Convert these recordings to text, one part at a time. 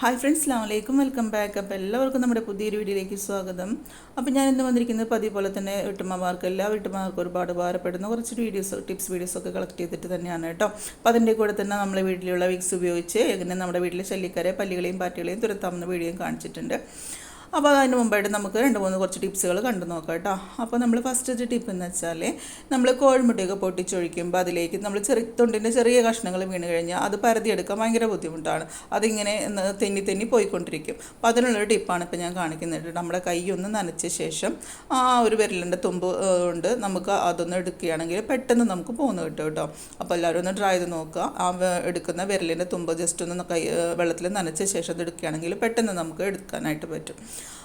Hi friends അസ്ലാം വലൈക്കും welcome back അപ്പോൾ എല്ലാവർക്കും നമ്മുടെ പുതിയൊരു വീഡിയോയിലേക്ക് സ്വാഗതം. അപ്പോൾ ഞാൻ ഇന്ന് വന്നിരിക്കുന്നത് പതിവ് പോലെ തന്നെ വീട്ടമ്മമാർക്ക് എല്ലാ വീട്ടമ്മമാർക്കും ഒരുപാട് ഉപകാരപ്പെടുന്ന കുറച്ച് വീഡിയോസ് ടിപ്സ് വീഡിയോസ് ഒക്കെ കളക്ട് ചെയ്തിട്ട് തന്നെയാണ് കേട്ടോ. അപ്പോൾ അതിന്റെ കൂടെ തന്നെ നമ്മളെ വീട്ടിലുള്ള വിക്സ് ഉപയോഗിച്ച് എങ്ങനെ നമ്മുടെ വീട്ടിലെ ശല്യക്കാരെ പല്ലികളെയും പാറ്റുകളെയും തുരത്താമെന്ന വീഡിയോയും കാണിച്ചിട്ടുണ്ട്. അപ്പോൾ അതിന് മുമ്പായിട്ട് നമുക്ക് രണ്ട് മൂന്ന് കുറച്ച് ടിപ്സുകൾ കണ്ടു നോക്കാം കേട്ടോ. അപ്പോൾ നമ്മൾ ഫസ്റ്റ് ഒരു ടിപ്പ് എന്ന് വെച്ചാൽ നമ്മൾ കോഴിമുട്ടയൊക്കെ പൊട്ടിച്ചൊഴിക്കുമ്പോൾ അതിലേക്ക് നമ്മൾ ചെറിയ തൊണ്ടിന്റെ ചെറിയ കഷ്ണങ്ങൾ വീണ് കഴിഞ്ഞാൽ അത് പരതിയെടുക്കാൻ ഭയങ്കര ബുദ്ധിമുട്ടാണ്. അതിങ്ങനെ തെന്നി തെന്നി പോയിക്കൊണ്ടിരിക്കും. അപ്പോൾ അതിനുള്ളൊരു ടിപ്പാണ് ഇപ്പോൾ ഞാൻ കാണിക്കുന്നത് നമ്മുടെ കൈ ഒന്ന് നനച്ച ശേഷം ആ ഒരു വിരലിന്റെ തുമ്പ് ഉണ്ട് നമുക്ക് അതൊന്ന് എടുക്കുകയാണെങ്കിൽ പെട്ടെന്ന് നമുക്ക് പോകുന്നു കിട്ടും കേട്ടോ. അപ്പോൾ എല്ലാവരും ഒന്ന് ട്രൈ ചെയ്ത് നോക്കുക. ആ എടുക്കുന്ന വിരലിന്റെ തുമ്പ് ജസ്റ്റ് ഒന്ന് കൈ വെള്ളത്തിൽ നനച്ച ശേഷം അത് എടുക്കുകയാണെങ്കിൽ പെട്ടെന്ന് നമുക്ക് എടുക്കാനായിട്ട് പറ്റും.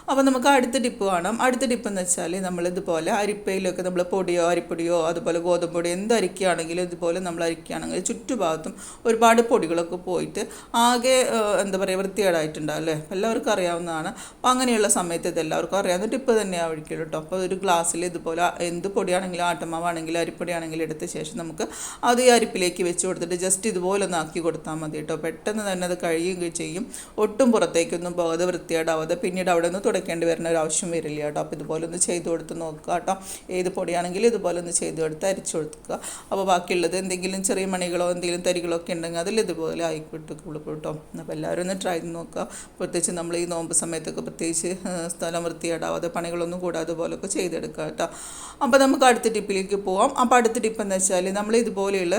അപ്പോൾ നമുക്ക് അടുത്ത ടിപ്പ് കാണാം അടുത്ത ടിപ്പ് എന്ന് വെച്ചാൽ നമ്മൾ ഇതുപോലെ അരിപ്പയിലൊക്കെ നമ്മൾ പൊടിയോ അരിപ്പൊടിയോ അതുപോലെ ഗോതമ്പ് പൊടിയോ എന്ത് അരിക്കുകയാണെങ്കിലും ഇതുപോലെ നമ്മൾ അരിക്കുകയാണെങ്കിൽ ചുറ്റുഭാഗത്തും ഒരുപാട് പൊടികളൊക്കെ പോയിട്ട് ആകെ എന്താ പറയുക വൃത്തികേടായിട്ടുണ്ടാവും അല്ലേ? എല്ലാവർക്കും അറിയാവുന്നതാണ്. അപ്പോൾ അങ്ങനെയുള്ള സമയത്ത് ഇത് എല്ലാവർക്കും അറിയാവുന്ന ടിപ്പ് ഒഴിക്കുക കേട്ടോ അപ്പോൾ ഒരു ഗ്ലാസ്സിൽ ഇതുപോലെ എന്ത് പൊടിയാണെങ്കിലും ആട്ടമാവാണെങ്കിലും അരിപ്പൊടിയാണെങ്കിലും എടുത്ത ശേഷം നമുക്ക് അത് ഈ അരിപ്പിലേക്ക് വെച്ച് കൊടുത്തിട്ട് ജസ്റ്റ് ഇതുപോലെ ഒന്ന് ആക്കി കൊടുത്താൽ മതി കേട്ടോ പെട്ടെന്ന് തന്നെ അത് കഴിയുകയും ചെയ്യും. ഒട്ടും പുറത്തേക്കൊന്നും പോകാതെ വൃത്തികേടാവാതെ പിന്നീട് അവിടെ നിന്ന് തുടയ്ക്കേണ്ടി വരുന്ന ഒരു ആവശ്യം വരില്ല കേട്ടോ. അപ്പോൾ ഇതുപോലെ ഒന്ന് ചെയ്ത് കൊടുത്ത് നോക്കുക കേട്ടോ. ഏത് പൊടിയാണെങ്കിലും ഇതുപോലെ ഒന്ന് ചെയ്ത് കൊടുത്ത് അരിച്ചു കൊടുക്കുക. അപ്പോൾ ബാക്കിയുള്ളത് എന്തെങ്കിലും ചെറിയ മണികളോ എന്തെങ്കിലും തരികളോ ഒക്കെ ഉണ്ടെങ്കിൽ അതിൽ ഇതുപോലെ ആയിക്കോട്ട് കേട്ടോ. അപ്പോൾ എല്ലാവരും ഒന്ന് ട്രൈ ചെയ്ത് നോക്കുക. പ്രത്യേകിച്ച് നമ്മൾ ഈ നോമ്പ് സമയത്തൊക്കെ പ്രത്യേകിച്ച് സ്ഥലം വൃത്തിയാടാവാതെ പണികളൊന്നും കൂടാതെ പോലൊക്കെ ചെയ്തെടുക്കുക കേട്ടോ. അപ്പോൾ നമുക്ക് അടുത്ത ടിപ്പിലേക്ക് പോവാം. അപ്പോൾ അടുത്ത ടിപ്പ് എന്ന് വെച്ചാൽ നമ്മൾ ഇതുപോലെയുള്ള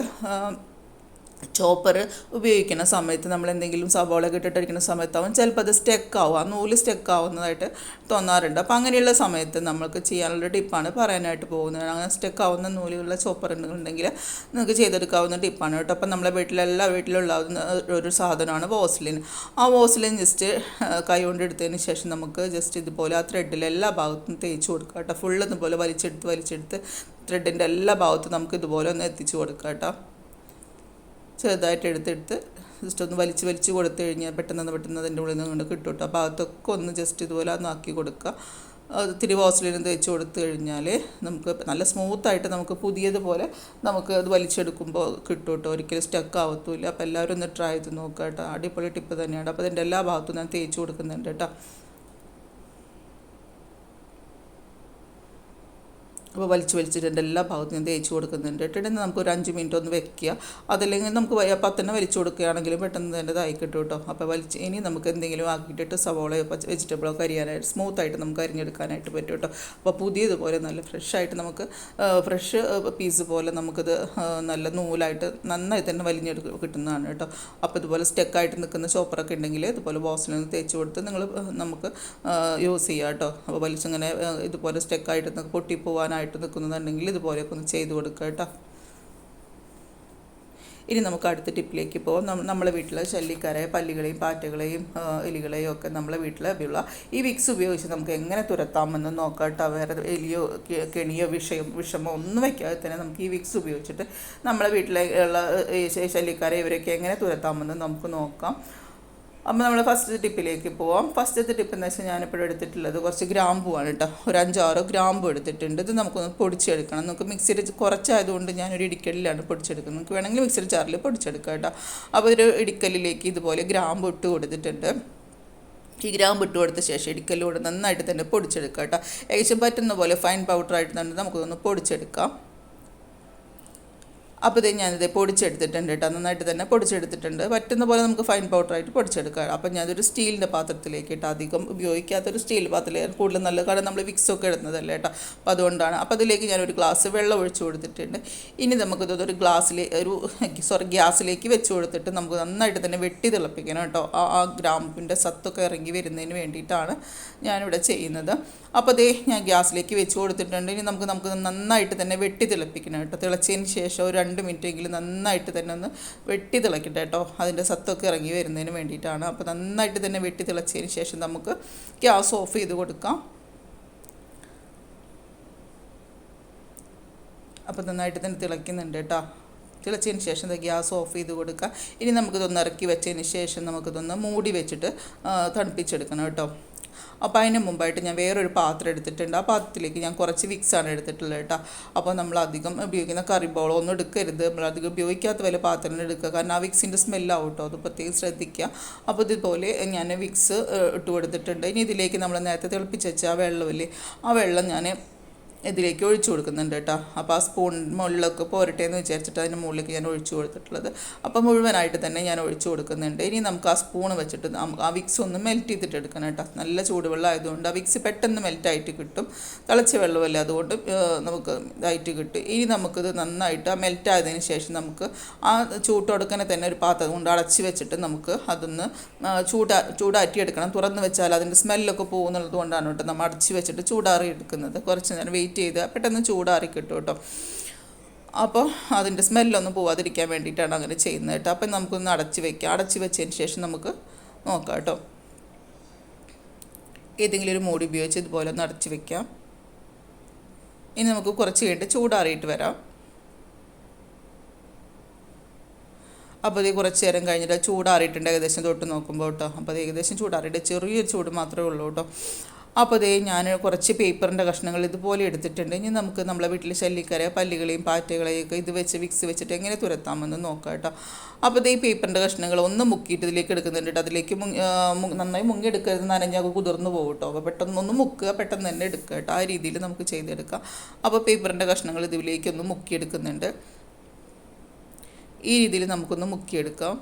ചോപ്പർ ഉപയോഗിക്കുന്ന സമയത്ത് നമ്മൾ എന്തെങ്കിലും സവോളൊക്കെ ഇട്ടിട്ടടിക്കുന്ന സമയത്താവും ചിലപ്പോൾ അത് സ്റ്റെക്ക് ആവും. ആ നൂൽ സ്റ്റെക്ക് ആവുന്നതായിട്ട് തോന്നാറുണ്ട്. അപ്പോൾ അങ്ങനെയുള്ള സമയത്ത് നമ്മൾക്ക് ചെയ്യാനുള്ള ടിപ്പാണ് പറയാനായിട്ട് പോകുന്നത്. അങ്ങനെ സ്റ്റെക്ക് ആവുന്ന നൂലുള്ള ചോപ്പർ ഉണ്ടെങ്കിൽ നിങ്ങൾക്ക് ചെയ്തെടുക്കാവുന്ന ടിപ്പാണ് കേട്ടോ. അപ്പോൾ നമ്മളെ വീട്ടിലെല്ലാ വീട്ടിലുള്ള ഒരു സാധനമാണ് വോസ്ലിൻ. ആ വോസ്ലിൻ ജസ്റ്റ് കൈ കൊണ്ട് എടുത്തതിന് ശേഷം നമുക്ക് ജസ്റ്റ് ഇതുപോലെ ആ ത്രെഡിൽ എല്ലാ ഭാഗത്തും തേച്ച് കൊടുക്കുക കേട്ടോ. ഫുള്ള് ഇതുപോലെ വലിച്ചെടുത്ത് വലിച്ചെടുത്ത് ത്രെഡിന്റെ എല്ലാ ഭാഗത്തും നമുക്ക് ഇതുപോലെ ഒന്ന് എത്തിച്ചു കൊടുക്കാം കേട്ടോ. ചെറുതായിട്ട് എടുത്തെടുത്ത് ജസ്റ്റ് ഒന്ന് വലിച്ച് വലിച്ച് കൊടുത്തു കഴിഞ്ഞാൽ പെട്ടെന്ന് പെട്ടെന്ന് അതിന്റെ ഉള്ളിൽ നിന്ന് കൊണ്ട് കിട്ടും കേട്ടോ. അപ്പോൾ അതൊക്കെ ഒന്ന് ജസ്റ്റ് ഇതുപോലെ ഒന്ന് ആക്കി കൊടുക്കുക. ഇത്തിരി വാസലിന് തേച്ച് കൊടുത്തു കഴിഞ്ഞാൽ നമുക്ക് നല്ല സ്മൂത്തായിട്ട് നമുക്ക് പുതിയതുപോലെ നമുക്ക് അത് വലിച്ചെടുക്കുമ്പോൾ കിട്ടും കേട്ടോ. ഒരിക്കലും സ്റ്റക്ക് ആവത്തുമില്ല അപ്പോൾ എല്ലാവരും ഒന്ന് ട്രൈ ചെയ്ത് നോക്കുക കേട്ടോ. അടിപൊളി ടിപ്പ് തന്നെയാണ്. അപ്പോൾ അതിന്റെ എല്ലാ ഭാഗത്തും ഞാൻ തേച്ച് കൊടുക്കുന്നുണ്ട് കേട്ടോ. അപ്പോൾ വലിച്ചു വലിച്ചിട്ട് എല്ലാ ഭാഗത്തും ഞാൻ തേച്ച് കൊടുക്കുന്നുണ്ട്. ഇട്ടിട്ട് നമുക്ക് ഒരു അഞ്ച് മിനിറ്റ് ഒന്ന് വെക്കുക. അതല്ലെങ്കിൽ നമുക്ക് പത്തെണ്ണ വലിച്ചു കൊടുക്കുകയാണെങ്കിലും പെട്ടെന്ന് തന്നെ ഇതായി കിട്ടും കേട്ടോ. അപ്പോൾ വലിച്ച് ഇനി നമുക്ക് എന്തെങ്കിലും ആക്കിയിട്ടിട്ട് സവോളയോ വെജിറ്റബിളോ കരിയാനായിട്ട് സ്മൂത്തായിട്ട് നമുക്ക് അരിഞ്ഞെടുക്കാനായിട്ട് പറ്റും കേട്ടോ. അപ്പോൾ പുതിയതുപോലെ നല്ല ഫ്രഷായിട്ട് നമുക്ക് ഫ്രഷ് പീസ് പോലെ നമുക്കിത് നല്ല നൂലായിട്ട് നന്നായി തന്നെ വലിഞ്ഞെടുക്ക കിട്ടുന്നതാണ് കേട്ടോ. അപ്പോൾ ഇതുപോലെ സ്റ്റെക്കായിട്ട് നിൽക്കുന്ന ചോപ്പറൊക്കെ ഉണ്ടെങ്കിൽ ഇതുപോലെ ബോസിൽ നിന്ന് തേച്ച് കൊടുത്ത് നിങ്ങൾ നമുക്ക് യൂസ് ചെയ്യാം കേട്ടോ. അപ്പോൾ വലിച്ചിങ്ങനെ ഇതുപോലെ സ്റ്റെക്കായിട്ട് നിൽക്ക് പൊട്ടിപ്പോവാനായിട്ട് നിൽക്കുന്നുണ്ടെങ്കിൽ ഇതുപോലെയൊക്കെ ഒന്ന് ചെയ്ത് കൊടുക്കുക കേട്ടോ. ഇനി നമുക്ക് അടുത്ത ടിപ്പിലേക്ക് പോകാം നമ്മ നമ്മളെ വീട്ടിലെ ശല്യക്കാരെ പല്ലികളെയും പാറ്റകളെയും എലികളെയും ഒക്കെ നമ്മളെ വീട്ടിൽ ഉള്ള ഈ വിക്സ് ഉപയോഗിച്ച് നമുക്ക് എങ്ങനെ തുരത്താമെന്ന് നോക്കാം കേട്ടോ. വേറെ എലിയോ കെണിയോ വിഷയം വിഷമോ ഒന്നും വയ്ക്കാതെ തന്നെ നമുക്ക് ഈ വിക്സ് ഉപയോഗിച്ചിട്ട് നമ്മളെ വീട്ടിലെ ഉള്ള ശല്യക്കാരെ ഇവരൊക്കെ എങ്ങനെ തുരത്താമെന്ന് നമുക്ക് നോക്കാം. അപ്പോൾ നമ്മൾ ഫസ്റ്റ് ടിപ്പിലേക്ക് പോവാം. ഫസ്റ്റത്തെ ടിപ്പ് എന്ന് വെച്ചാൽ ഞാനിപ്പോൾ എടുത്തിട്ടുള്ളത് കുറച്ച് ഗ്രാമ്പുവാണ് കേട്ടോ ഒരു അഞ്ചാറോ ഗ്രാമ്പു എടുത്തിട്ടുണ്ട്. ഇത് നമുക്കൊന്ന് പൊടിച്ചെടുക്കണം. നമുക്ക് മിക്സിയിൽ കുറച്ചായതുകൊണ്ട് ഞാനൊരു ഇടിക്കലിലാണ് പൊടിച്ചെടുക്കുന്നത്. നമുക്ക് വേണമെങ്കിൽ മിക്സിയുടെ ചാറിൽ പൊടിച്ചെടുക്കാം കേട്ടോ അപ്പോൾ ഒരു ഇടിക്കലിലേക്ക് ഇതുപോലെ ഗ്രാമ്പ് ഇട്ട് കൊടുത്തിട്ടുണ്ട്. ഈ ഗ്രാമ്പ് ഇട്ട് കൊടുത്ത ശേഷം ഇടിക്കലിലൂടെ നന്നായിട്ട് തന്നെ പൊടിച്ചെടുക്കാം കേട്ടോ ഏകദേശം പറ്റുന്ന പോലെ ഫൈൻ പൗഡറായിട്ട് തന്നെ നമുക്കൊന്ന് പൊടിച്ചെടുക്കാം. അപ്പോൾ ഇത് ഞാനിത് പൊടിച്ചെടുത്തിട്ടുണ്ട് കേട്ടോ. നന്നായിട്ട് തന്നെ പൊടിച്ചെടുത്തിട്ടുണ്ട്. പറ്റുന്ന പോലെ നമുക്ക് ഫൈൻ പൗഡറായിട്ട് പൊടിച്ചെടുക്കാം. അപ്പം ഞാനൊരു സ്റ്റീലിന്റെ പാത്രത്തിലേക്ക് കേട്ടോ. അധികം ഉപയോഗിക്കാത്തൊരു സ്റ്റീൽ പാത്രത്തിലേക്ക് കൂടുതൽ നല്ല കാരണം നമ്മൾ വിക്സൊക്കെ ഇടുന്നതല്ലേ കേട്ടോ. അപ്പോൾ അതുകൊണ്ടാണ്. അപ്പോൾ അതിലേക്ക് ഞാനൊരു ഗ്ലാസ് വെള്ളം ഒഴിച്ചു കൊടുത്തിട്ടുണ്ട്. ഇനി നമുക്കിത് ഒരു ഗ്ലാസ്സിലെ ഒരു സോറി ഗ്യാസിലേക്ക് വെച്ച് കൊടുത്തിട്ട് നമുക്ക് നന്നായിട്ട് തന്നെ വെട്ടി തിളപ്പിക്കണം കേട്ടോ. ആ ആ ഗ്രാമ്പിന്റെ സത്തൊക്കെ ഇറങ്ങി വരുന്നതിന് വേണ്ടിയിട്ടാണ് ഞാനിവിടെ ചെയ്യുന്നത്. അപ്പോൾ അതേ ഞാൻ ഗ്യാസിലേക്ക് വെച്ച് കൊടുത്തിട്ടുണ്ട്. ഇനി നമുക്ക് നമുക്ക് നന്നായിട്ട് തന്നെ വെട്ടി തിളപ്പിക്കണം കേട്ടോ. തിളച്ചതിന് ശേഷം ഒരു മിനിറ്റ് എങ്കിലും നന്നായിട്ട് തന്നെ ഒന്ന് വെട്ടി തിളക്കട്ടെ കേട്ടോ. അതിന്റെ സത്തൊക്കെ ഇറങ്ങി വരുന്നതിന് വേണ്ടിയിട്ടാണ്. അപ്പോൾ നന്നായിട്ട് തന്നെ വെട്ടി തിളച്ചതിന് ശേഷം നമുക്ക് ഗ്യാസ് ഓഫ് ചെയ്ത് കൊടുക്കാം. അപ്പോൾ നന്നായിട്ട് തന്നെ തിളയ്ക്കുന്നുണ്ട് കേട്ടോ. തിളച്ചതിന് ശേഷം ഗ്യാസ് ഓഫ് ചെയ്ത് കൊടുക്കുക. ഇനി നമുക്കിതൊന്ന് ഇറക്കി വെച്ചതിന് ശേഷം നമുക്കിതൊന്ന് മൂടി വെച്ചിട്ട് തണുപ്പിച്ചെടുക്കണം കേട്ടോ. അപ്പോൾ അതിന് മുമ്പായിട്ട് ഞാൻ വേറൊരു പാത്രം എടുത്തിട്ടുണ്ട്. ആ പാത്രത്തിലേക്ക് ഞാൻ കുറച്ച് വിക്സാണ് എടുത്തിട്ടുള്ളത് കേട്ടോ. അപ്പോൾ നമ്മൾ അധികം ഉപയോഗിക്കുന്ന കറി ബോളോ ഒന്നും എടുക്കരുത്. നമ്മൾ അധികം ഉപയോഗിക്കാത്ത വല്ല പാത്രം എടുക്കുക. കാരണം ആ വിക്സിന്റെ സ്മെല്ലാവും കേട്ടോ. അത് പ്രത്യേകം ശ്രദ്ധിക്കുക. അപ്പോൾ ഇതുപോലെ ഞാൻ വിക്സ് ഇട്ട് കൊടുത്തിട്ടുണ്ട് ഇനി ഇതിലേക്ക് നമ്മൾ നേരത്തെ തിളപ്പിച്ച് വെച്ച ആ വെള്ളമില്ലേ? ആ വെള്ളം ഞാൻ ഇതിലേക്ക് ഒഴിച്ചു കൊടുക്കുന്നുണ്ട് കേട്ടോ. അപ്പോൾ ആ സ്പൂൺ മുകളിലൊക്കെ പോരട്ടെ എന്ന് വിചാരിച്ചിട്ട് അതിന്റെ മുകളിലേക്ക് ഞാൻ ഒഴിച്ചു കൊടുത്തിട്ടുള്ളത്. അപ്പോൾ മുഴുവനായിട്ട് തന്നെ ഞാൻ ഒഴിച്ചു കൊടുക്കുന്നുണ്ട്. ഇനി നമുക്ക് ആ സ്പൂൺ വെച്ചിട്ട് ആ വിക്സ് ഒന്ന് മെൽറ്റ് ചെയ്തിട്ട് എടുക്കണം കേട്ടോ. നല്ല ചൂടുവെള്ളം ആയതുകൊണ്ട് ആ വിക്സ് പെട്ടെന്ന് മെൽറ്റായിട്ട് കിട്ടും. തിളച്ച വെള്ളമല്ലേ അതുകൊണ്ട് നമുക്ക് ഇതായിട്ട് കിട്ടും. ഇനി നമുക്കിത് നന്നായിട്ട് ആ മെൽറ്റ് ആയതിനു ശേഷം നമുക്ക് ആ ചൂട്ടൊടുക്കനെ തന്നെ ഒരു പാത്രം കൊണ്ട് അടച്ച് വെച്ചിട്ട് നമുക്ക് അതൊന്ന് ചൂടാ ചൂടാറ്റി എടുക്കണം. തുറന്ന് വെച്ചാൽ അതിന്റെ സ്മെല്ലൊക്കെ പോകുന്നുള്ളത് കൊണ്ടാണ് കേട്ടോ നമ്മൾ അടച്ച് വെച്ചിട്ട് ചൂടാറി എടുക്കുന്നത്. കുറച്ച് നേരം വെയിറ്റ് ചെയ്ത് പെട്ടെന്ന് ചൂടാറി കിട്ടും കേട്ടോ. അപ്പോൾ അതിന്റെ സ്മെല്ലൊന്നും പോവാതിരിക്കാൻ വേണ്ടിയിട്ടാണ് അങ്ങനെ ചെയ്യുന്നത് കേട്ടോ. അപ്പം നമുക്കൊന്ന് അടച്ച് വെക്കാം. അടച്ച് വെച്ചതിന് ശേഷം നമുക്ക് നോക്കാം കേട്ടോ. ഏതെങ്കിലും ഒരു മൂടി ഉപയോഗിച്ച് ഇതുപോലെ ഒന്ന് അടച്ച് വെക്കാം. ഇനി നമുക്ക് കുറച്ച് കഴിഞ്ഞിട്ട് ചൂടാറിയിട്ട് വരാം. അപ്പോൾ ഇത് കുറച്ച് നേരം കഴിഞ്ഞിട്ട് ചൂടാറിയിട്ടുണ്ട്. ഏകദേശം തൊട്ട് നോക്കുമ്പോൾ കേട്ടോ. അപ്പോൾ അത് ഏകദേശം ചൂടാറിയിട്ട് ചെറിയൊരു ചൂട് മാത്രമേ ഉള്ളൂ കേട്ടോ. അപ്പോൾ അതേ ഞാൻ കുറച്ച് പേപ്പറിന്റെ കഷ്ണങ്ങൾ ഇതുപോലെ എടുത്തിട്ടുണ്ട്. ഇനി നമുക്ക് നമ്മളെ വീട്ടിൽ ശല്യക്കര പല്ലുകളെയും പാറ്റകളെയും ഒക്കെ ഇത് വെച്ച് വിക്സ് വെച്ചിട്ട് എങ്ങനെ തുരത്താമെന്ന് നോക്കാം കേട്ടോ. അപ്പോൾ ഇതേ പേപ്പറിന്റെ കഷ്ണങ്ങൾ ഒന്ന് മുക്കിയിട്ട് ഇതിലേക്ക് എടുക്കുന്നുണ്ട് കേട്ടോ. അതിലേക്ക് നന്നായി മുങ്ങി എടുക്കരുത് നനഞ്ഞാൽ കുതിർന്നു പോകും കേട്ടോ അപ്പോൾ പെട്ടെന്ന് ഒന്ന് മുക്കുക പെട്ടെന്ന് തന്നെ എടുക്കുക കേട്ടോ. ആ രീതിയിൽ നമുക്ക് ചെയ്തെടുക്കാം. അപ്പോൾ പേപ്പറിന്റെ കഷ്ണങ്ങൾ ഇതിലേക്ക് ഒന്ന് മുക്കിയെടുക്കുന്നുണ്ട്. ഈ രീതിയിൽ നമുക്കൊന്ന് മുക്കിയെടുക്കാം.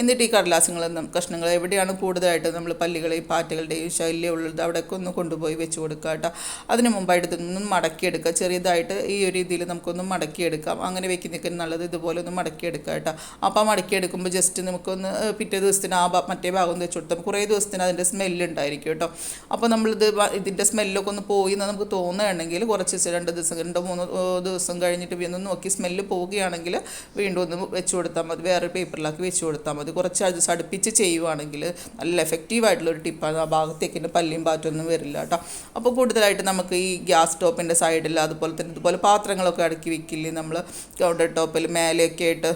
എന്നിട്ട് ഈ കടലാസുകൾ കഷ്ണങ്ങൾ എവിടെയാണ് കൂടുതലായിട്ട് നമ്മൾ പല്ലികളെയും പാറ്റകളുടെയും ശല്യം ഉള്ളത് അവിടെയൊക്കെ ഒന്ന് കൊണ്ടുപോയി വെച്ച് കൊടുക്കുക കേട്ടോ. അതിന് മുമ്പായിട്ട് ഇതൊന്നും മടക്കിയെടുക്കുക. ചെറിയതായിട്ട് ഈ ഒരു രീതിയിൽ നമുക്കൊന്ന് മടക്കിയെടുക്കാം. അങ്ങനെ വെക്കുന്നതൊക്കെ നല്ലത് ഇതുപോലെ ഒന്ന് മടക്കിയെടുക്കുക കേട്ടോ. അപ്പോൾ മടക്കിയെടുക്കുമ്പോൾ ജസ്റ്റ് നമുക്കൊന്ന് പിറ്റേ ദിവസത്തിന് ആ മറ്റേ ഭാഗം വെച്ച് കൊടുത്താൽ കുറേ ദിവസത്തിന് അതിന്റെ സ്മെല്ല് ഉണ്ടായിരിക്കും കേട്ടോ. അപ്പോൾ നമ്മളിത് ഇതിന്റെ സ്മെല്ലൊക്കെ ഒന്ന് പോയി എന്ന് നമുക്ക് തോന്നുകയാണെങ്കിൽ കുറച്ച് രണ്ട് ദിവസം രണ്ടോ മൂന്നോ ദിവസം കഴിഞ്ഞിട്ട് വീണ്ടും നോക്കി സ്മെല്ല് പോവുകയാണെങ്കിൽ വീണ്ടും ഒന്ന് വെച്ച് കൊടുത്താൽ മതി. വേറെ പേപ്പറിലാക്കി വെച്ച് കൊടുത്താൽ മതി. കുറച്ച് അത് അടുപ്പിച്ച് ചെയ്യുവാണെങ്കിൽ നല്ല എഫക്റ്റീവ് ആയിട്ടുള്ള ഒരു ടിപ്പാണ് ആ ഭാഗത്തേക്കിന്റെ പല്ലിയും പാറ്റൊന്നും വരില്ല കേട്ടോ. അപ്പോൾ കൂടുതലായിട്ട് നമുക്ക് ഈ ഗ്യാസ് ടോപ്പിന്റെ സൈഡിൽ അതുപോലെ തന്നെ ഇതുപോലെ പാത്രങ്ങളൊക്കെ അടുക്കി വെക്കില്ലേ നമ്മൾ കൗണ്ടർ ടോപ്പിൽ മേലെയൊക്കെ ആയിട്ട്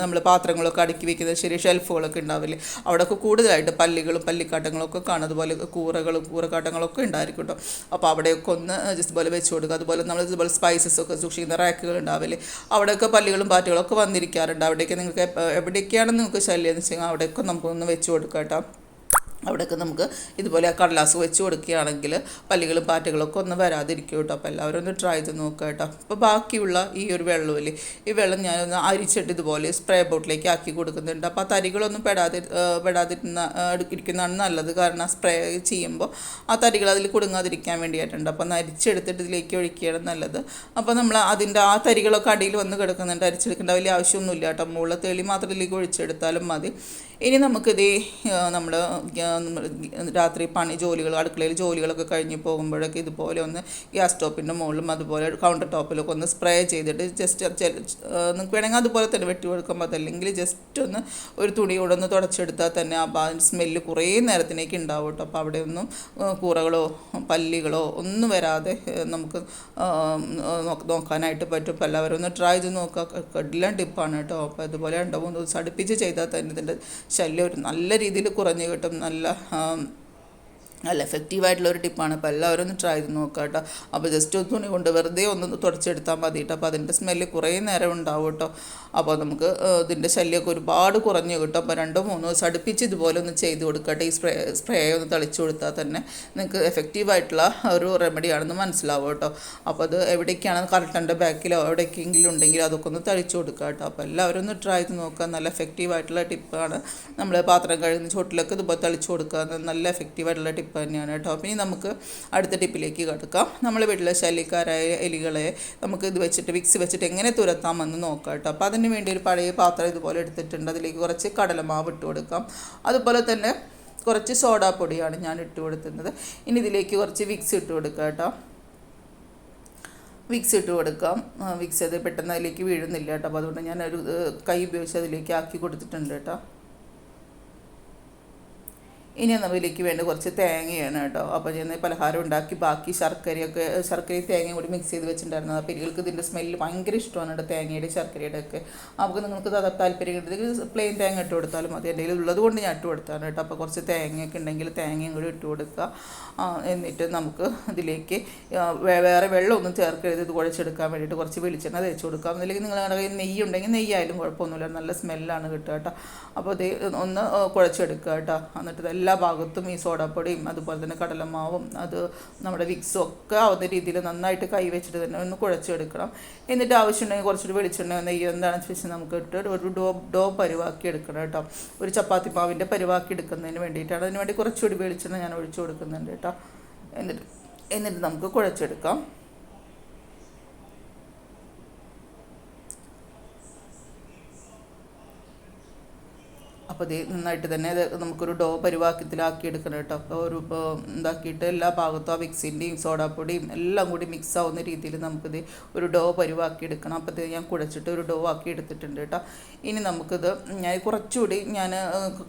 നമ്മൾ പാത്രങ്ങളൊക്കെ അടുക്കി വെക്കുന്നത് ശരി ഷെൽഫുകളൊക്കെ ഉണ്ടാവില്ലേ? അവിടെയൊക്കെ കൂടുതലായിട്ട് പല്ലികളും പല്ലിക്കാട്ടങ്ങളൊക്കെ കാണും. അതുപോലെ കൂറകളും കൂറക്കാട്ടങ്ങളൊക്കെ ഉണ്ടായിരിക്കും കേട്ടോ. അപ്പോൾ അവിടെയൊക്കെ ഒന്ന് ജസ്റ്റ് പോലെ വെച്ച് കൊടുക്കുക. അതുപോലെ നമ്മൾ ഇതുപോലെ സ്പൈസസ് ഒക്കെ സൂക്ഷിക്കുന്ന റാക്കുകൾ ഉണ്ടാവില്ലേ? അവിടെയൊക്കെ പല്ലികളും പാറ്റുകളൊക്കെ വന്നിരിക്കാറുണ്ട്. അവിടെയൊക്കെ നിങ്ങൾക്ക് എവിടെയൊക്കെയാണ് നിങ്ങൾക്ക് ശല്യം എന്ന് വെച്ചാൽ അവിടെയൊക്കെ നമുക്കൊന്ന് വെച്ച് കൊടുക്കാം കേട്ടോ. അവിടെയൊക്കെ നമുക്ക് ഇതുപോലെ കടലാസ് വെച്ച് കൊടുക്കുകയാണെങ്കിൽ പല്ലികളും പാറ്റകളൊക്കെ ഒന്നും വരാതിരിക്കും കേട്ടോ. അപ്പോൾ എല്ലാവരും ഒന്ന് ട്രൈ ചെയ്ത് നോക്കുക കേട്ടോ. അപ്പോൾ ബാക്കിയുള്ള ഈ ഒരു വെള്ളമില്ലേ ഈ വെള്ളം ഞാനൊന്ന് അരിച്ചിട്ട് ഇതുപോലെ സ്പ്രേ ബോട്ടിലേക്ക് ആക്കി കൊടുക്കുന്നുണ്ട്. അപ്പോൾ ആ തരികളൊന്നും പെടാതി പെടാതിരുന്ന എടുക്കിരിക്കുന്നതാണ് നല്ലത്. കാരണം സ്പ്രേ ചെയ്യുമ്പോൾ ആ തരികൾ അതിൽ കുടുങ്ങാതിരിക്കാൻ വേണ്ടിയിട്ടുണ്ട് അപ്പോൾ ഒന്ന് അരിച്ചെടുത്തിട്ട് ഇതിലേക്ക് ഒഴിക്കുകയാണ് നല്ലത്. അപ്പോൾ നമ്മൾ അതിന്റെ ആ തരികളൊക്കെ അടിയിൽ വന്ന് കിടക്കുന്നുണ്ട്. അരിച്ചെടുക്കേണ്ട വലിയ ആവശ്യമൊന്നുമില്ല കേട്ടോ. മുകളിൽ തെളി മാത്രം ഇതിലേക്ക് ഒഴിച്ചെടുത്താലും മതി. ഇനി നമുക്കിത് നമ്മൾ രാത്രി പണി ജോലികൾ അടുക്കളയിൽ ജോലികളൊക്കെ കഴിഞ്ഞ് പോകുമ്പോഴൊക്കെ ഇതുപോലെ ഒന്ന് ഗ്യാസ് സ്റ്റോപ്പിന്റെ മുകളിലും അതുപോലെ കൗണ്ടർ ടോപ്പിലൊക്കെ ഒന്ന് സ്പ്രേ ചെയ്തിട്ട് ജസ്റ്റ് നിങ്ങൾക്ക് വേണമെങ്കിൽ അതുപോലെ തന്നെ വെട്ടി കൊടുക്കുമ്പോൾ അതല്ലെങ്കിൽ ജസ്റ്റ് ഒന്ന് ഒരു തുണി കൂടെ ഒന്ന് തുടച്ചെടുത്താൽ തന്നെ ആ സ്മെല്ല് കുറേ നേരത്തിനേക്ക് ഉണ്ടാവും കേട്ടോ. അപ്പോൾ അവിടെ ഒന്നും കൂറകളോ പല്ലികളോ ഒന്നും വരാതെ നമുക്ക് നോക്കാനായിട്ട് പറ്റും. അപ്പോൾ എല്ലാവരും ഒന്ന് ട്രൈ ചെയ്ത് നോക്കുക കടിലം ടിപ്പാണ് കേട്ടോ. അപ്പോൾ അതുപോലെ രണ്ടോ മൂന്ന് ദിവസം അടുപ്പിച്ച് ചെയ്താൽ തന്നെ ഇതിന്റെ ശല്യം ഒരു നല്ല രീതിയിൽ കുറഞ്ഞു കിട്ടും നല്ല നല്ല എഫക്റ്റീവായിട്ടുള്ള ഒരു ടിപ്പാണ് അപ്പോൾ എല്ലാവരും ഒന്ന് ട്രൈ ചെയ്ത് നോക്കുക കേട്ടോ. അപ്പോൾ ജസ്റ്റ് ഒരു തുണി കൊണ്ട് വെറുതെ ഒന്ന് തുടച്ചെടുത്താൽ മതി കേട്ടോ. അപ്പോൾ അതിന്റെ സ്മെല്ല് കുറേ നേരം ഉണ്ടാവും കേട്ടോ. അപ്പോൾ നമുക്ക് ഇതിന്റെ ശല്യമൊക്കെ ഒരുപാട് കുറഞ്ഞു കിട്ടും. അപ്പോൾ രണ്ടോ മൂന്നോ ദിവസം അടുപ്പിച്ച് ഇതുപോലെ ഒന്ന് ചെയ്ത് കൊടുക്കട്ടെ ഈ സ്പ്രേ സ്പ്രേ ഒന്ന് തളിച്ചു കൊടുത്താൽ തന്നെ നിങ്ങൾക്ക് എഫക്റ്റീവായിട്ടുള്ള ഒരു റെമഡിയാണെന്ന് മനസ്സിലാവും കേട്ടോ. അപ്പോൾ അത് എവിടേക്കാണ് കറക്റ്റന്റെ ബാക്കിലോ എവിടേക്കെങ്കിലും ഉണ്ടെങ്കിൽ അതൊക്കെ ഒന്ന് തളിച്ചു കൊടുക്കുക കേട്ടോ. അപ്പോൾ എല്ലാവരും ഒന്ന് ട്രൈ ചെയ്ത് നോക്കുക നല്ല എഫക്റ്റീവായിട്ടുള്ള ടിപ്പാണ് നമ്മൾ പാത്രം കഴുകുന്ന ചോട്ടിലൊക്കെ ഇതുപോലെ തളിച്ചു കൊടുക്കുക. നല്ല എഫക്റ്റീവായിട്ടുള്ള ടിപ്പ് തന്നെയാണ് കേട്ടോ. ഇനി നമുക്ക് അടുത്ത ടിപ്പിലേക്ക് കടക്കാം. നമ്മൾ വീട്ടിലെ ശല്യക്കാരായ എലികളെ നമുക്ക് ഇത് വെച്ചിട്ട് വിക്സ് വെച്ചിട്ട് എങ്ങനെ തുരത്താമെന്ന് നോക്കാം കേട്ടോ. അപ്പോൾ അതിന് വേണ്ടി ഒരു പഴയ പാത്രം ഇതുപോലെ എടുത്തിട്ടുണ്ട്. അതിലേക്ക് കുറച്ച് കടലമാവ് ഇട്ട് കൊടുക്കാം. അതുപോലെ തന്നെ കുറച്ച് സോഡാപ്പൊടിയാണ് ഞാൻ ഇട്ട് കൊടുക്കുന്നത് ഇനി ഇതിലേക്ക് കുറച്ച് വിക്സ് ഇട്ട് കൊടുക്കുക കേട്ടോ. വിക്സ് ഇട്ട് കൊടുക്കാം. വിക്സ് അത് പെട്ടെന്ന് അതിലേക്ക് വീഴുന്നില്ല കേട്ടോ. അപ്പോൾ അതുകൊണ്ട് ഞാൻ ഒരു കൈ ഉപയോഗിച്ച് അതിലേക്ക് ആക്കി കൊടുത്തിട്ടുണ്ട് കേട്ടോ. ഇനി നമ്മളിലേക്ക് വേണ്ട കുറച്ച് തേങ്ങയാണ് കേട്ടോ. അപ്പോൾ ഞാൻ പലഹാരം ഉണ്ടാക്കി ബാക്കി ശർക്കരയൊക്കെ ശർക്കരയും തേങ്ങയും കൂടി മിക്സ് ചെയ്ത് വെച്ചിട്ടുണ്ടായിരുന്നു. അപ്പോൾ ഇവർക്ക് ഇതിന്റെ സ്മെല്ല് ഭയങ്കര ഇഷ്ടമാണ് കേട്ടോ തേങ്ങയുടെ ശർക്കരയുടെ ഒക്കെ. അപ്പോൾ നിങ്ങൾക്ക് താല്പര്യം ഉണ്ടെങ്കിൽ പ്ലെയിൻ തേങ്ങ ഇട്ട് കൊടുത്താലും മതി. എന്റെ ഉള്ളത് കൊണ്ട് ഞാൻ ഇട്ട് കൊടുത്താണ് കേട്ടോ. അപ്പോൾ കുറച്ച് തേങ്ങയൊക്കെ ഉണ്ടെങ്കിൽ തേങ്ങയും കൂടി ഇട്ട് കൊടുക്കുക. എന്നിട്ട് നമുക്ക് ഇതിലേക്ക് വേറെ വെള്ളമൊന്നും ചേർക്കരുത്. ഇത് കുഴച്ചെടുക്കാൻ വേണ്ടിയിട്ട് കുറച്ച് വെളിച്ചെണ്ണ തേച്ച് കൊടുക്കാം അല്ലെങ്കിൽ നിങ്ങളുടെ കയ്യിൽ നെയ്യ് ഉണ്ടെങ്കിൽ നെയ്യായാലും കുഴപ്പമൊന്നുമില്ല. നല്ല സ്മെല്ലാണ് കിട്ടുക കേട്ടോ. അപ്പോൾ ഇത് ഒന്ന് കുഴച്ചെടുക്കുക കേട്ടോ. എന്നിട്ട് എല്ലാ ഭാഗത്തും ഈ സോഡാപ്പൊടിയും അതുപോലെ തന്നെ കടലമാവും അത് നമ്മുടെ വിക്സും ഒക്കെ ആവുന്ന രീതിയിൽ നന്നായിട്ട് കൈ വെച്ചിട്ട് തന്നെ ഒന്ന് കുഴച്ചെടുക്കണം. എന്നിട്ട് ആവശ്യമുണ്ടെങ്കിൽ കുറച്ചുകൂടി വെളിച്ചെണ്ണ നെയ്യ് എന്താണെന്ന് വെച്ചാൽ നമുക്ക് ഇട്ട് ഒരു ഡോ ഡോ പരുവാക്കി എടുക്കണം കേട്ടോ. ഒരു ചപ്പാത്തി മാവിന്റെ പരുവാക്കി എടുക്കുന്നതിന് വേണ്ടിയിട്ടാണ്. അതിന് വേണ്ടി കുറച്ചുകൂടി വെളിച്ചെണ്ണ ഞാൻ ഒഴിച്ചു കൊടുക്കുന്നുണ്ട് കേട്ടോ. എന്നിട്ട് എന്നിട്ട് നമുക്ക് കുഴച്ചെടുക്കാം. അപ്പോൾ ഇത് നന്നായിട്ട് തന്നെ ഇത് നമുക്കൊരു ഡോ പരുവാക്കത്തിലാക്കി എടുക്കണം കേട്ടോ. അപ്പോൾ ഒരു ഇതാക്കിയിട്ട് എല്ലാ ഭാഗത്തും ആ വിക്സിന്റെയും സോഡാപ്പൊടിയും എല്ലാം കൂടി മിക്സ് ആവുന്ന രീതിയിൽ നമുക്കിത് ഒരു ഡോ പരുവാക്കി എടുക്കണം അപ്പോൾ ഇത് ഞാൻ കുഴച്ചിട്ട് ഒരു ഡോ ആക്കി എടുത്തിട്ടുണ്ട് കേട്ടോ. ഇനി നമുക്കിത് ഞാൻ കുറച്ചുകൂടി ഞാൻ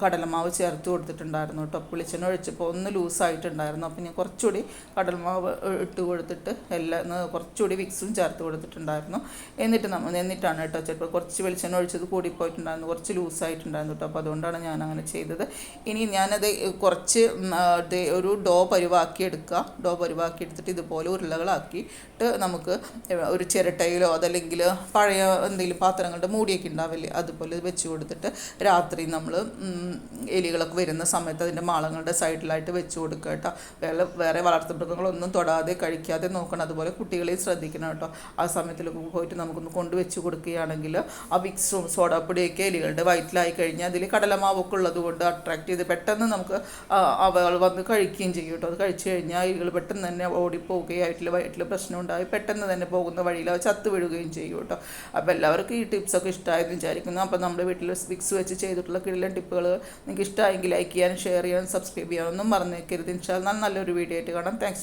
കടലമാവ് ചേർത്ത് കൊടുത്തിട്ടുണ്ടായിരുന്നു കേട്ടോ. പുളിച്ചെണ്ണ ഒഴിച്ചപ്പോൾ ഒന്ന് ലൂസായിട്ടുണ്ടായിരുന്നു. അപ്പോൾ ഞാൻ കുറച്ചുകൂടി കടലമാവ് ഇട്ട് കൊടുത്തിട്ട് എല്ലാം കുറച്ചുകൂടി വിക്സും ചേർത്ത് കൊടുത്തിട്ടുണ്ടായിരുന്നു. എന്നിട്ട് നമ്മൾ എന്നിട്ടാണ് കേട്ടോ. ചിലപ്പോൾ കുറച്ച് വെളിച്ചെണ്ണ ഒഴിച്ചത് കൂടിപ്പോയിട്ടുണ്ടായിരുന്നു. കുറച്ച് ലൂസായിട്ടുണ്ടായിരുന്നു കേട്ടോ. അപ്പോൾ അതുകൊണ്ടാണ് ഞാൻ അങ്ങനെ ചെയ്തത്. ഇനി ഞാനത് കുറച്ച് ഒരു ഡോ പരുവാക്കി എടുക്കുക ഡോ പരിവാക്കി എടുത്തിട്ട് ഇതുപോലെ ഉരുളകളാക്കിയിട്ട് നമുക്ക് ഒരു ചിരട്ടയിലോ അതല്ലെങ്കിൽ പഴയ എന്തെങ്കിലും പാത്രങ്ങളുടെ മൂടിയൊക്കെ ഉണ്ടാവില്ലേ അതുപോലെ വെച്ച് കൊടുത്തിട്ട് രാത്രി നമ്മൾ എലികളൊക്കെ വരുന്ന സമയത്ത് അതിന്റെ മാളങ്ങളുടെ സൈഡിലായിട്ട് വെച്ച് കൊടുക്കുക കേട്ടോ. വേറെ വേറെ വളർത്തുമൃഗങ്ങളൊന്നും തൊടാതെ കഴിക്കാതെ നോക്കണം. അതുപോലെ കുട്ടികളെയും ശ്രദ്ധിക്കണം കേട്ടോ. ആ സമയത്തിലൊക്കെ പോയിട്ട് നമുക്കൊന്ന് കൊണ്ടുവച്ച് കൊടുക്കുകയാണെങ്കിൽ ആ വിക്സും സോഡാപ്പൊടിയൊക്കെ എലികളുടെ വയറ്റിലായി കഴിഞ്ഞാൽ അതിൽ കടലമാവൊക്കെ കൊണ്ട് അട്രാക്ട് ചെയ്ത് പെട്ടെന്ന് നമുക്ക് അവൾ വന്ന് കഴിക്കുകയും ചെയ്യും കേട്ടോ. അത് കഴിച്ചു കഴിഞ്ഞാൽ ഇവൾ പെട്ടെന്ന് തന്നെ ഓടിപ്പോവുകയായിട്ടില്ല വയറ്റിൽ പ്രശ്നം ഉണ്ടായി പെട്ടെന്ന് തന്നെ പോകുന്ന വഴിയിൽ അവ ചത്തു വീഴുകയും ചെയ്യും കേട്ടോ. അപ്പോൾ എല്ലാവർക്കും ഈ ടിപ്സൊക്കെ ഇഷ്ടമായെന്ന് വിചാരിക്കുന്നു. അപ്പോൾ നമ്മുടെ വീട്ടിൽ സ്പിക്സ് വെച്ച് ചെയ്തിട്ടുള്ള കിഴിലൻ ടിപ്പുകൾ നിങ്ങൾക്ക് ഇഷ്ടമായെങ്കിൽ ലൈക്ക് ചെയ്യാനും ഷെയർ ചെയ്യാനും സബ്സ്ക്രൈബ് ചെയ്യാനൊന്നും മറന്നേക്കരുത്. ഇൻഷാൽ നല്ലൊരു വീഡിയോ ആയിട്ട് കാണാം. താങ്ക്സ്